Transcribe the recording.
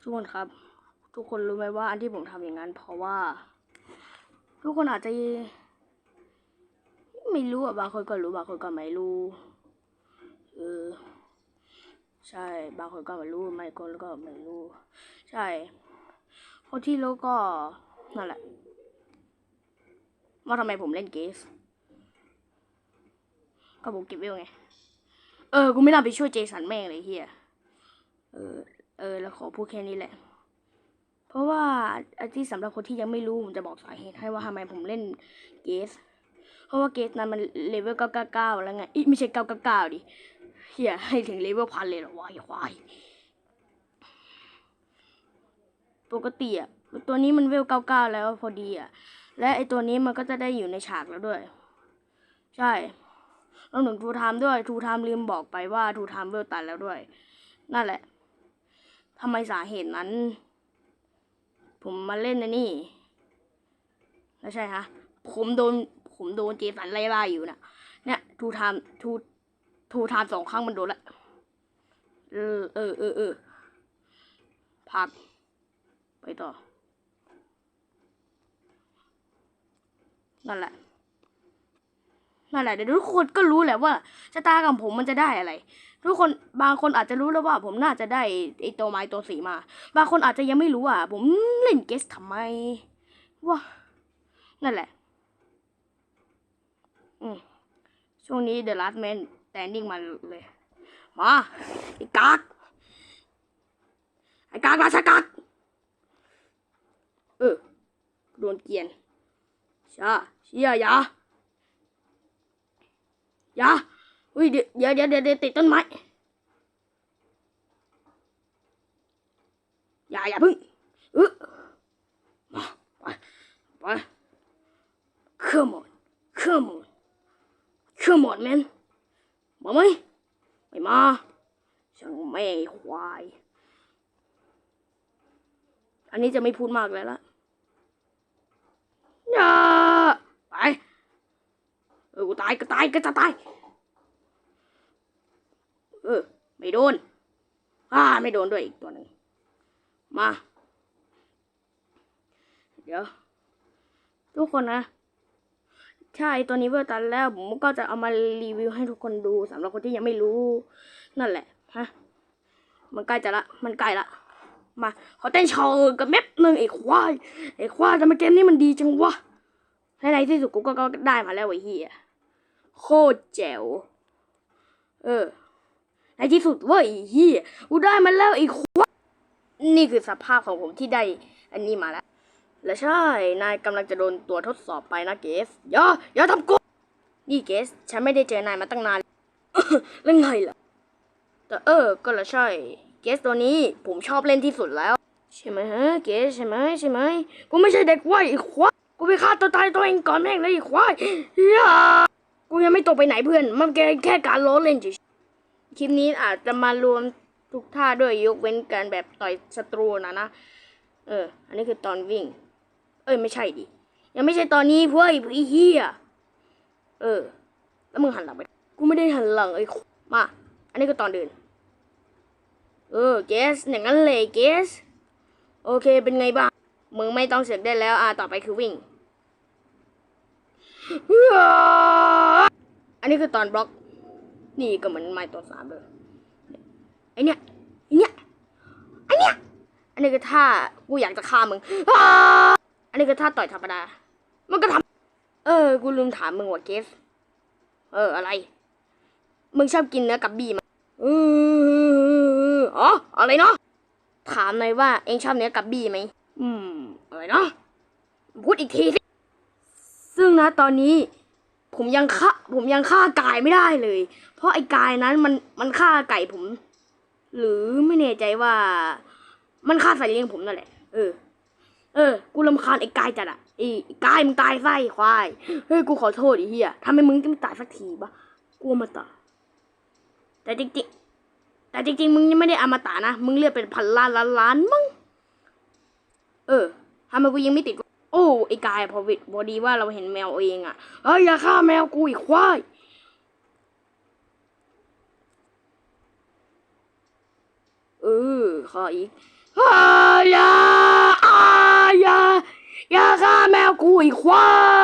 ทุกคนครับ ทุกคนรู้ไหมว่าอันที่ผมทำอย่างนั้น เพราะว่า ทุกคนอาจจะ ไม่รู้อะบางคนก็รู้บางคนก็ไม่รู้เออใช่ บางคนก็ไม่รู้ไม่คนก็ไม่รู้ ใช่คนที่รู้ก็นั่นแหละ ว่าทำไมผมเล่นเกสก็ผมเก็บไว้ไง เออ กูไม่น่าไปช่วยเจสันแม่งเลยเฮียเออ เออแล้วขอพูดแค่นี้แหละ เพราะว่าอันที่สำหรับคนที่ยังไม่รู้ ผมจะบอกสาเหตุให้ว่าทำไมผมเล่นเกส เพราะว่าเกสนั้นมันเลเวล 999 แล้วไงอีไม่ใช่ 999 ดิเฮียให้ถึงเลเวลพันเลยเหรอวะไอ้ควาย ปกติอะตัวนี้มันเวล 99 แล้วพอดีอะและไอตัวนี้มันก็จะได้อยู่ในฉากแล้วด้วย ใช่รวมถึงทูไทม์ด้วยทูไทม์ลืมบอกไปว่าทูไทม์เวลตันแล้วด้วย นั่นแหละ ทำไมสาเหตุนั้น ผมมาเล่นนะนี่แล้วใช่ฮะ ผมโดน ผมโดนเจสันไล่ล่าอยู่นะเนี่ยทูไทม์ทูทูไทม์สองครั้งมันโดนละ เออ เออเออเออพักไปต่อ นั่นแหละ นั่นแหละเดี๋ยวทุกคนก็รู้แหละว่าชะตากับผมมันจะได้อะไร ทุกคนบางคนอาจจะรู้แล้วว่าผมน่าจะได้ไอตัวไม้ตัวสีมา บางคนอาจจะยังไม่รู้อะ ผมเล่นเกสทำไมว่านั่นแหละ อืมช่วงนี้ The Last Man Standing มาเลย มาไอ้กากไอ้กากราชากากเออโดนเกียนชาเชียยา อย่าอุ้ยเดี๋ยวเดี๋ยวเดี๋ยวติดต้นไม้อย่าอย่าพึ่งเออมาไปไป come on come on come on man มาไหมไม่มาช่างแม่ควาย อันนี้จะไม่พูดมากเลยละอย่าไป เออ กูตายก็ตายก็จะตาย เออ ไม่โดน อ่า ไม่โดนด้วยอีกตัวหนึ่งมา เดี๋ยว ทุกคนนะใช่ตัวนี้เวอร์ตันแล้วผมก็จะเอามารีวิวให้ทุกคนดูสำหรับคนที่ยังไม่รู้ นั่นแหละฮะมันใกล้จะละ มันใกล้ละ มาขอเต้นโชว์กับเม็ดหนึ่งไอ้ควายไอ้ควายทำไมเกมนี้มันดีจังวะในในที่สุดกูก็ก็ได้มาแล้วไอ้เหี้ย โคตรแจ๋ว เออ ในที่สุดเว้ยไอ้เหี้ยกูได้มาแล้วไอ้ควานี่คือสภาพของผมที่ได้ อันนี้มาแล้ว และใช่ นายกำลังจะโดนตัวทดสอบไปนะเกสอย่าอย่าทำกู นี่เกส ฉันไม่ได้เจอนายมาตั้งนาน แล้วไงล่ะ แต่เออ ก็ละใช่ เกสตัวนี้ผมชอบเล่นที่สุดแล้ว ใช่ไหมฮะ เกสใช่ไหมใช่ไหม กูไม่ใช่เด็กวัยไอ้ควายกูไปฆ่าตัวตายตัวเองก่อนแม่งเลยไอ้ควายอย่า กูยังไม่ตกไปไหนเพื่อน มันแค่แค่การล้อเล่นเฉยๆคลิปนี้อาจจะมารวมทุกท่าด้วยยกเว้นการแบบต่อยศัตรูนะนะ เออ อันนี้คือตอนวิ่ง เอ้ยไม่ใช่ดิ ยังไม่ใช่ตอนนี้เพื่อนไอ้เหี้ยเออ แล้วมึงหันหลังไป กูไม่ได้หันหลังไอ้มา อันนี้คือตอนเดิน เออเกสอย่างนั้นเลยเกส โอเคเป็นไงบ้าง มึงไม่ต้องเสกได้แล้ว อ่าต่อไปคือวิ่ง อันนี้คือตอนบล็อก นี่ก็เหมือนไม้ตัวสามเลยไอเนี้ยไอเนี้ยไอเนี้ยอันนี้คือท่ากูอยากจะฆ่ามึงอันนี้คือท่าต่อยธรรมดา มันก็ทำเออ กูลืมถามมึงว่าเกสเอออะไร มึงชอบกินเนื้อกับบี้ไหมเอออ๋ออะไรเนาะ ถามหน่อยว่าเองชอบเนื้อกับบี้ไหม อืม อะไรเนาะ พูดอีกทีสิ ซึ่งนะตอนนี้ผมยังฆ่าผมยังฆ่าไก่ไม่ได้เลย เพราะไอ้กายนั้นมันมันฆ่าไก่ผม หรือไม่แน่ใจว่า มันฆ่าสัตว์เลี้ยงผมนั่นแหละ เออ เออ กูรำคาญไอ้กายจัดอะไอ้ไกายมึงตายไส้ควาย เฮ้ย กูขอโทษไอ้เหี้ยทำไมมึงไม่ตายสักทีปะกูมาตายแต่จริงๆแต่จริงๆ มึงยังไม่ได้อมตะนะ มึงเลือดเป็นพันล้านล้านล้านมั้งเออทำไมกูยังไม่ติด โอ้ไอ้กายพอวิดพอดีว่าเราเห็นแมวเองอะเฮ้ยอย่าฆ่าแมวกูอีกควายเออขออีกอาอย่าอ่าอย่าอย่าฆ่าแมวกูอีกควาย